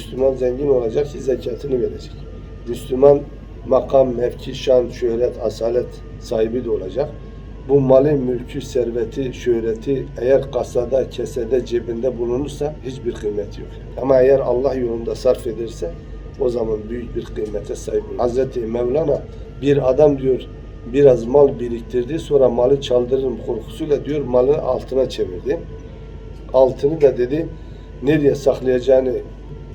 Müslüman zengin olacak ki zekatını verecek. Müslüman makam, mevki, şan, şöhret, asalet sahibi de olacak. Bu malı, mülkü, serveti, şöhreti eğer kasada, kesede, cebinde bulunursa hiçbir kıymeti yok. Ama eğer Allah yolunda sarf ederse o zaman büyük bir kıymete sahip olur. Hazreti Mevlana bir adam diyor biraz mal biriktirdi sonra malı çaldırırım korkusuyla diyor malını altına çevirdi. Altını da dedi nereye saklayacağını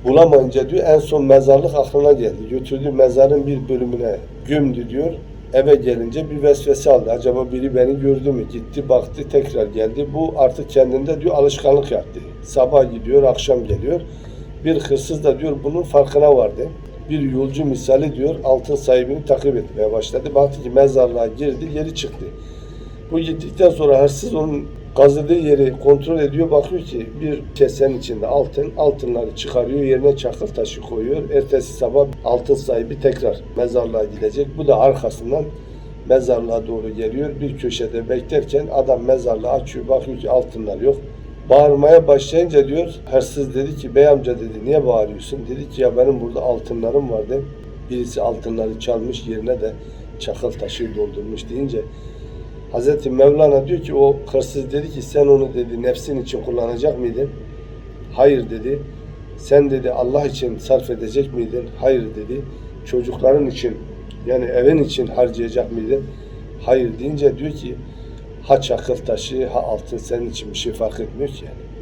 bulamayınca diyor en son mezarlık aklına geldi. Götürdü mezarın bir bölümüne gömdü diyor. Eve gelince bir vesvese aldı. Acaba biri beni gördü mü? Gitti baktı tekrar geldi. Bu artık kendinde diyor alışkanlık yaptı. Sabah gidiyor akşam geliyor. Bir hırsız da diyor bunun farkına vardı. Bir yolcu misali diyor altın sahibini takip etmeye başladı. Baktı ki mezarlığa girdi geri çıktı. Bu gittikten sonra hırsız onun kazıdığı yeri kontrol ediyor. Bakıyor ki bir kesenin içinde altın, altınları çıkarıyor, yerine çakıl taşı koyuyor. Ertesi sabah altın sahibi tekrar mezarlığa gidecek. Bu da arkasından mezarlığa doğru geliyor. Bir köşede beklerken adam mezarlığı açıyor. Bakıyor ki altınlar yok. Bağırmaya başlayınca diyor, hırsız dedi ki bey amca dedi niye bağırıyorsun? Dedi ki ya benim burada altınlarım vardı. Birisi altınları çalmış yerine de çakıl taşı doldurmuş deyince Hazreti Mevlana diyor ki o hırsız dedi ki sen onu dedi nefsin için kullanacak mıydın? Hayır dedi. Sen dedi Allah için sarf edecek miydin? Hayır dedi. Çocukların için yani evin için harcayacak mıydın? Hayır deyince diyor ki ha çakıl taşı ha altın senin için bir şey fark etmiyor ki yani.